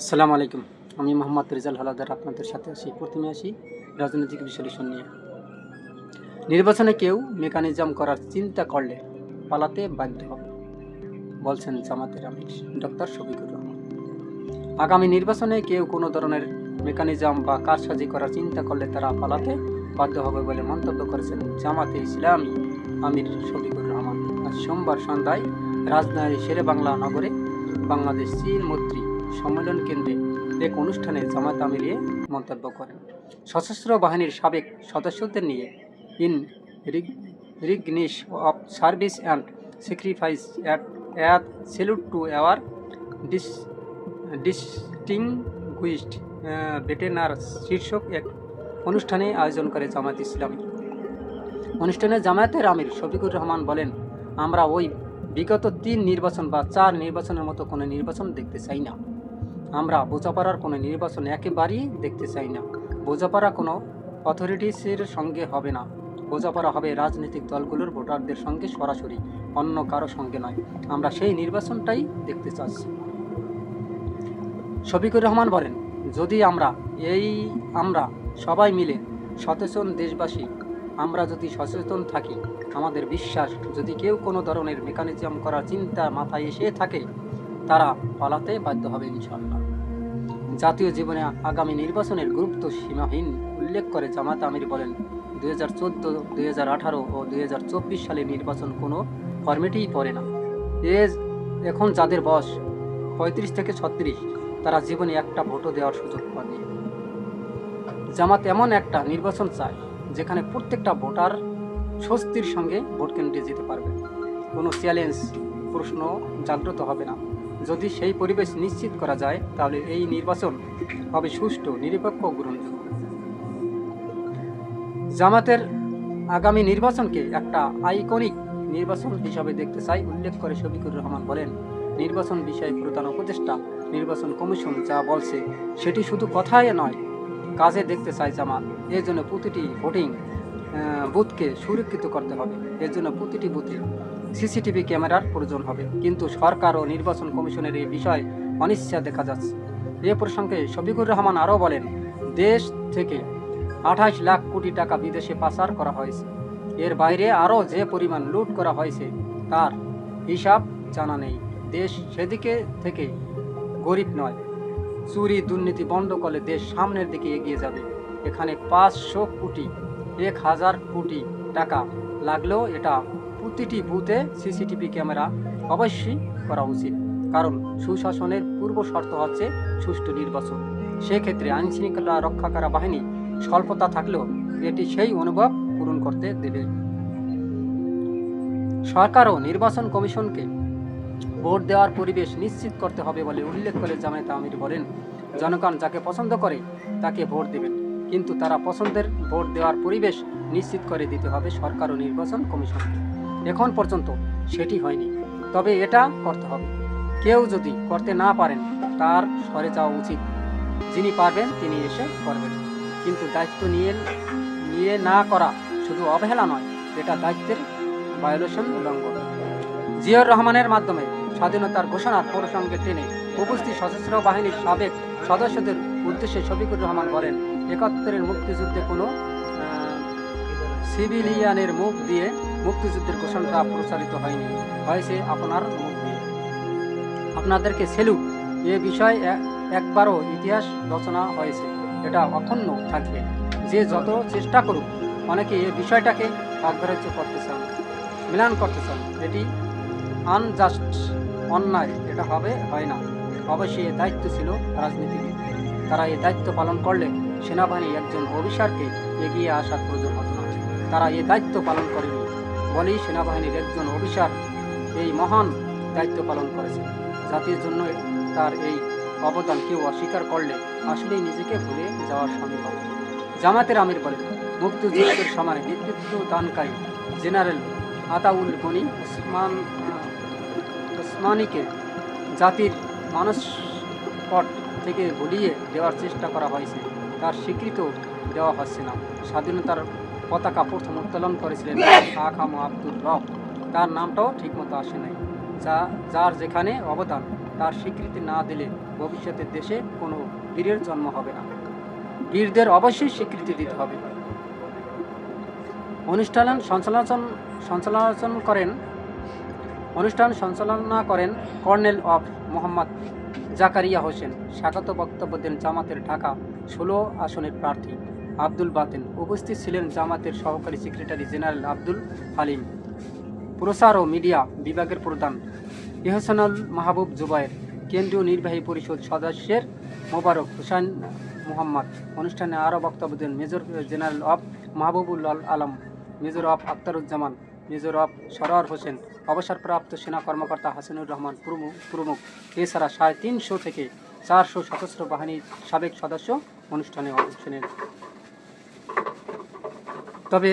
আসসালামু আলাইকুম। আমি মোহাম্মদ রেজাল হালাদার আপনাদের সাথে আসি প্রথমে আসি রাজনৈতিক বিশ্লেষণ নিয়ে। নির্বাচনে কেউ মেকানিজম করার চিন্তা করলে পালাতে বাধ্য হবে, বলছেন জামাতের আমির ডক্টর শফিকুর রহমান। আগামী নির্বাচনে কেউ কোনো ধরনের মেকানিজম বা কারসাজি করার চিন্তা করলে তারা পালাতে বাধ্য হবে বলে মন্তব্য করেছেন জামাতে ইসলামী আমির শফিকুর রহমান। আজ সোমবার সন্ধ্যায় রাজধানী শেরে বাংলা নগরে বাংলাদেশ চীন মৈত্রী সম্মেলন কেন্দ্রে এক অনুষ্ঠানে জামাত আমিরিয়ে মন্তব্য করেন। সশস্ত্র বাহিনীর সাবেক সদস্যদের নিয়ে in recognition of service and sacrifice at at salute to our dis, distinguished ভেটেনার শীর্ষক এক অনুষ্ঠানে আয়োজন করে জামাত ইসলামী। অনুষ্ঠানে জামায়াতের আমির শফিকুর রহমান বলেন, আমরা ওই বিগত তিন নির্বাচন বা চার নির্বাচনের মতো কোনো নির্বাচন দেখতে চাই না। আমরা বোঝাপড়ার কোনো নির্বাচন একেবারেই দেখতে চাই না। বোঝাপড়া কোনো অথরিটিসের সঙ্গে হবে না। বোঝাপড়া হবে রাজনৈতিক দলগুলোর ভোটারদের সঙ্গে সরাসরি, অন্য কারও সঙ্গে নয়। আমরা সেই নির্বাচনটাই দেখতে চাচ্ছি। শফিকুর রহমান বলেন, যদি আমরা এই, আমরা সবাই মিলে সচেতন দেশবাসী, আমরা যদি সচেতন থাকি, আমাদের বিশ্বাস, যদি কেউ কোনো ধরনের মেকানিজম করার চিন্তা মাথায় এসে থাকে তারা পালাতে বাধ্য হবে ইনশাল্লাহ জাতীয় জীবনে আগামী নির্বাচনের গুরুত্ব সীমাহীন, উল্লেখ করে জামাত আমির বলেন, দুই হাজার চোদ্দ, দুই হাজার আঠারো ও দুই হাজার চব্বিশ সালে নির্বাচন কোনো ফর্মেটেই পড়ে না। এ এখন যাদের বয়স পঁয়ত্রিশ থেকে ছত্রিশ, তারা জীবনে একটা ভোটও দেওয়ার সুযোগ পায়নি জামাত এমন একটা নির্বাচন চায়, যেখানে প্রত্যেকটা ভোটার স্বস্তির সঙ্গে ভোট কেন্দ্রে যেতে পারবে। কোনো চ্যালেঞ্জ, প্রশ্ন জাগ্রত হবে না। যদি সেই পরিবেশ নিশ্চিত করা যায়, তাহলে এই নির্বাচন হবে সুষ্ঠু, নিরপেক্ষ গ্রহণযোগ্য। জামাতের আগামী নির্বাচনকে একটা আইকনিক নির্বাচন হিসাবে দেখতে চাই, উল্লেখ করে শফিকুর রহমান বলেন। নির্বাচন বিষয়ে প্রধান উপদেষ্টা, নির্বাচন কমিশন যা বলছে, সেটি শুধু কথায় নয়, কাজে দেখতে চাই জামাত। এর জন্য প্রতিটি ভোটিং বুথকে সুরক্ষিত করতে হবে। এর জন্য প্রতিটি বুথে সিসিটিভি ক্যামেরার প্রয়োজন হবে। কিন্তু সরকার ও নির্বাচন কমিশনের এই বিষয়ে অনিচ্ছা দেখা যাচ্ছে। এ প্রসঙ্গে শফিকুর রহমান আরও বলেন, দেশ থেকে আঠাশ লাখ কোটি টাকা বিদেশে পাচার করা হয়েছে। এর বাইরে আরও যে পরিমাণ লুট করা হয়েছে, তার হিসাব জানা নেই। দেশ সেদিকে থেকে গরিব নয়। চুরি, দুর্নীতি বন্ধ করলে দেশ সামনের দিকে এগিয়ে যাবে। এখানে পাঁচশো কোটি এক হাজার কোটি টাকা লাগলেও এটা প্রতিটি বুথে সিসিটিভি ক্যামেরা অবশ্যই করা উচিত। কারণ সুশাসনের পূর্ব শর্ত হচ্ছে সুষ্ঠু নির্বাচন। সেক্ষেত্রে আইনশৃঙ্খলা রক্ষাকারী বাহিনী স্বল্পতা থাকলেও এটি সেই অনুভব পূরণ করতে দেবে। সরকারও নির্বাচন কমিশনকে ভোট দেওয়ার পরিবেশ নিশ্চিত করতে হবে বলে উল্লেখ করে জামায়াত আমির বলেন, জনগণ যাকে পছন্দ করে তাকে ভোট দেবেন। কিন্তু তারা পছন্দের ভোট দেওয়ার পরিবেশ নিশ্চিত করে দিতে হবে সরকার ও নির্বাচন কমিশনকে। এখন পর্যন্ত সেটি হয়নি। তবে এটা করতে হবে। কেউ যদি করতে না পারেন, তার সরে যাওয়া উচিত। যিনি পারবেন, তিনি এসে করবেন। কিন্তু দায়িত্ব নিয়ে নিয়ে না করা শুধু অবহেলা নয়, এটা দায়িত্বের ভায়োলেশন উল্লঙ্ঘন জিয়র রহমানের মাধ্যমে স্বাধীনতার ঘোষণার প্রসঙ্গে টেনে উপস্থিত সশস্ত্র বাহিনীর সাবেক সদস্যদের উদ্দেশ্যে শফিকুর রহমান বলেন একাত্তরের মুক্তিযুদ্ধে কোনো সিভিলিয়ানের মুখ দিয়ে মুক্তিযুদ্ধের ঘোষণাটা প্রচারিত হয়নি। হয়েছে আপনার মুখ দিয়ে। আপনাদেরকে সেলুট। এ বিষয়ে একবারও ইতিহাস রচনা হয়েছে। এটা অখণ্ড থাকবে। যে যত চেষ্টা করুক, অনেকে এ বিষয়টাকে অগ্রাহ্য করতে চান, মিলান করতে চান। এটি আনজাস্ট অন্যায়। এটা হবে, হয় না। অবশ্যই এ দায়িত্ব ছিল রাজনীতিবিদদের। তারা এই দায়িত্ব পালন করলে সেনাবাহিনী একজন অফিসারকে এগিয়ে আসার প্রয়োজন হতো না তারা এই দায়িত্ব পালন করেনি বলেই সেনাবাহিনীর একজন অফিসার এই মহান দায়িত্ব পালন করেছে। জাতির জন্য তার এই অবদান কেউ অস্বীকার করলে আসলেই নিজেকে ভুলে যাওয়ার সামিল হবে জামাতের আমির বলেন মুক্তিযুদ্ধের সময় নেতৃত্ব দানকারী জেনারেল আতাউল গনি ওসমান আহ, ওসমানীকে জাতির মানসপট থেকে ভুলিয়ে দেওয়ার চেষ্টা করা হয়েছে। তার স্বীকৃত দেওয়া হচ্ছে না। স্বাধীনতার পতাকা প্রথম উত্তোলন করেছিলেন আখাম আব্দুর রব। তার নামটাও ঠিকমতো আসে নাই। যা, যার যেখানে অবদান, তার স্বীকৃতি না দিলে ভবিষ্যতে দেশে কোনো বীরের জন্ম হবে না। বীরদের অবশ্যই স্বীকৃতি দিতে হবে। অনুষ্ঠান সঞ্চালন সঞ্চালন করেন, অনুষ্ঠান সঞ্চালনা করেন কর্নেল অফ মোহাম্মদ জাকারিয়া হোসেন। স্বাগত বক্তব্য দেন জামাতের ঢাকা ষোলো আসনের প্রার্থী আব্দুল বাতেন। উপস্থিত ছিলেন জামাতের সহকারী সেক্রেটারি জেনারেল আব্দুল হালিম। প্রচার ও মিডিয়া বিভাগের প্রধান ইহসানুল মাহবুব জুবায়ের। কেন্দ্রীয় নির্বাহী পরিষদ সদস্যের মোবারক হুসাইন মোহাম্মদ। অনুষ্ঠানে আরও বক্তব্য দেন মেজর জেনারেল অফ মাহবুবুল আল আলম, মেজর অফ আখতারুজ্জামান, মেজর অফ সরোয়ার হোসেন, অবসরপ্রাপ্ত সেনা কর্মকর্তা হাসিনুর রহমান প্রমুখ প্রমুখ। এছাড়া সাড়ে তিনশো থেকে চারশো সশস্ত্র বাহিনীর সাবেক সদস্য অনুষ্ঠানে অংশ নেন তবে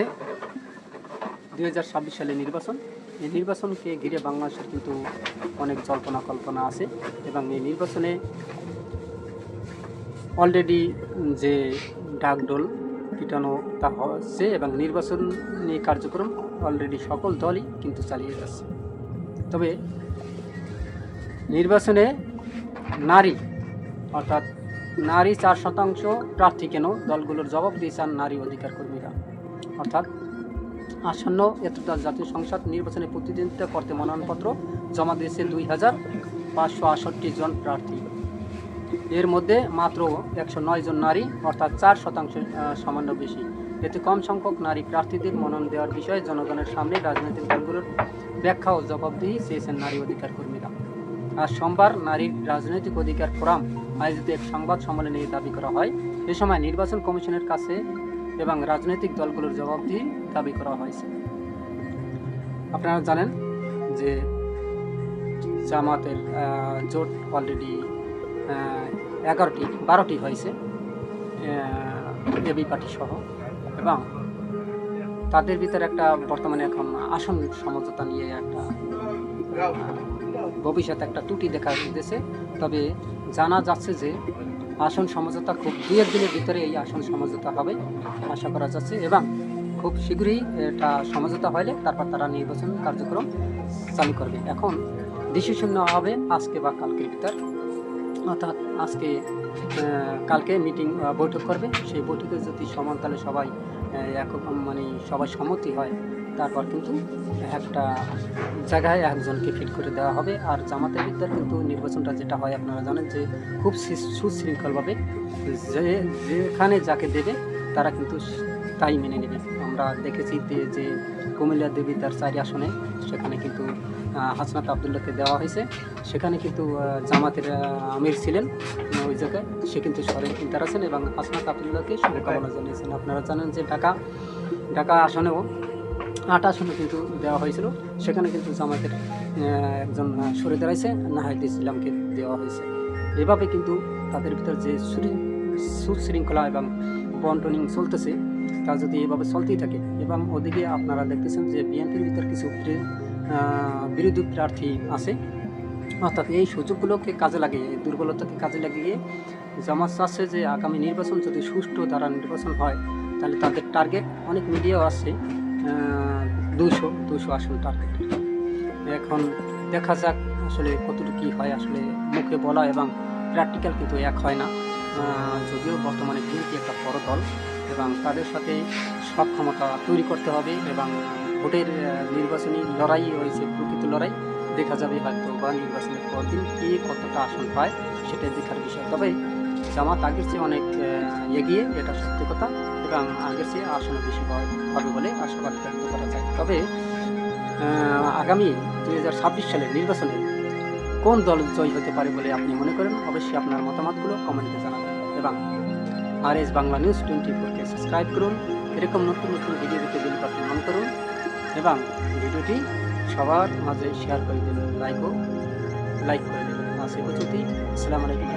দু হাজার ছাব্বিশ সালে নির্বাচন, এই নির্বাচনকে ঘিরে বাংলাদেশের কিন্তু অনেক জল্পনা কল্পনা আছে এবং এই নির্বাচনে অলরেডি যে ডাকডোল পিটানো তা হচ্ছে এবং নির্বাচনী কার্যক্রম অলরেডি সকল দলই কিন্তু চালিয়ে যাচ্ছে। তবে নির্বাচনে নারী অর্থাৎ নারী চার শতাংশ প্রার্থী কেন দলগুলোর জবাব দিয়েছেন নারী অধিকার কর্মীরা? অর্থাৎ আসন্ন এতদল জাতীয় সংসদ নির্বাচনে প্রতিদ্বন্দ্বিতা করতে মনোনয়নপত্র জমা দিয়েছে দুই হাজার পাঁচশো আষট্টি জন প্রার্থী। এর মধ্যে মাত্র একশো নয় জন নারী, অর্থাৎ চার শতাংশ সামান্য বেশি। এতে কম সংখ্যক নারী প্রার্থীদের মনোনয়ন দেওয়ার বিষয়ে জনগণের সামনে রাজনৈতিক দলগুলোর ব্যাখ্যা ও জবাবদিহি চেয়েছেন নারী অধিকার কর্মীরা। আজ সোমবার নারীর রাজনৈতিক অধিকার ফোরাম, আয়োজিত এক সংবাদ সম্মেলনে এই দাবি করা হয়। এ সময় নির্বাচন কমিশনের কাছে এবং রাজনৈতিক দলগুলোর জবাবদিহি দাবি করা হয়েছে। আপনারা জানেন যে জামাতের জোট অলরেডি এগারোটি, বারোটি হয়েছে এবি পার্টি সহ। এবং তাদের ভিতরে একটা বর্তমানে এখন আসন সমঝোতা নিয়ে একটা ভবিষ্যতে একটা ত্রুটি দেখা দিতেছে। তবে জানা যাচ্ছে যে আসন সমঝোতা খুব এক দিনের ভিতরে এই আসন সমঝোতা হবে, আশা করা যাচ্ছে। এবং খুব শীঘ্রই এটা সমঝোতা হলে তারপর তারা নির্বাচন কার্যক্রম চালু করবে। এখন ডিসিশন নেওয়া হবে আজকে বা কালকের ভিতর। অর্থাৎ আজকে কালকে মিটিং বৈঠক করবে। সেই বৈঠকে যদি সমান তাহলে সবাই এক মানে সবাই সম্মতি হয় তারপর কিন্তু একটা জায়গায় একজনকে ফিট করে দেওয়া হবে। আর জামাতের ভিতর কিন্তু নির্বাচনটা যেটা হয়, আপনারা জানেন যে খুব সুশৃঙ্খলভাবে যে, যেখানে যাকে দেবে, তারা কিন্তু তাই মেনে নেবে। আমরা দেখেছি যে কুমিল্লা দেবী তার চারি আসনে, সেখানে কিন্তু হাসনাত আবদুল্লাহকে দেওয়া হয়েছে। সেখানে কিন্তু জামাতের আমির ছিলেন। ওই জায়গায়, সে কিন্তু সরে ইন্টার আছেন এবং হাসনাত আবদুল্লাহকে শুভকামনা জানিয়েছেন। আপনারা জানেন যে ঢাকা ঢাকা আসনেও আট আসনে কিন্তু দেওয়া হয়েছিল। সেখানে কিন্তু জামাতের একজন সরে দাঁড়াইছে নাহিদ ইসলামকে দেওয়া হয়েছে। এভাবে কিন্তু তাদের ভিতর যে সুশৃঙ্খলা এবং বন্টনিং চলতেছে, তা যদি এভাবে চলতেই থাকে, এবং ওদিকে আপনারা দেখতেছেন যে বিএনপির ভিতর কিছু বিরোধী প্রার্থী আছে। অর্থাৎ এই সুযোগগুলোকে কাজে লাগিয়ে দুর্বলতাকে কাজে লাগিয়ে জামাত চাচ্ছে যে আগামী নির্বাচন যদি সুষ্ঠু দ্বারা নির্বাচন হয়, তাহলে তাদের টার্গেট অনেক মিডিয়াও আছে। দুশো দুশো আসন টার্গেট এখন দেখা যাক আসলে কতটুকু কী হয় আসলে মুখে বলা এবং প্র্যাকটিক্যাল কিন্তু এক হয় না। যদিও বর্তমানে বিএনপি একটা বড় দল এবং তাদের সাথে সক্ষমতা তৈরি করতে হবে এবং ভোটের নির্বাচনী লড়াই হয়েছে প্রকৃত লড়াই দেখা যাবে হয়তো বা নির্বাচনের পরদিন কে কতটা আসন পায় সেটাই দেখার বিষয়। তবে জামাত আগের চেয়ে অনেক এগিয়ে এটা সত্যি কথা এবং আগের চেয়ে আসন বেশি হবে বলে আশাবাদ ব্যক্ত করা যায়। তবে আগামী দুই হাজার ছাব্বিশ সালের নির্বাচনে কোন দল জয় হতে পারে বলে আপনি মনে করেন? অবশ্যই আপনার মতামতগুলো কমেন্টে জানাবেন এবং R S Bangla news twenty ফোরকে সাবস্ক্রাইব করুন। এরকম নতুন নতুন ভিডিও দিতে বেল করুন এবং ভিডিওটি সবার মাঝে শেয়ার করে দেবেন লাইকও লাইক করে দেবেন আজ এ পর্যন্তই আসসালামু আলাইকুম।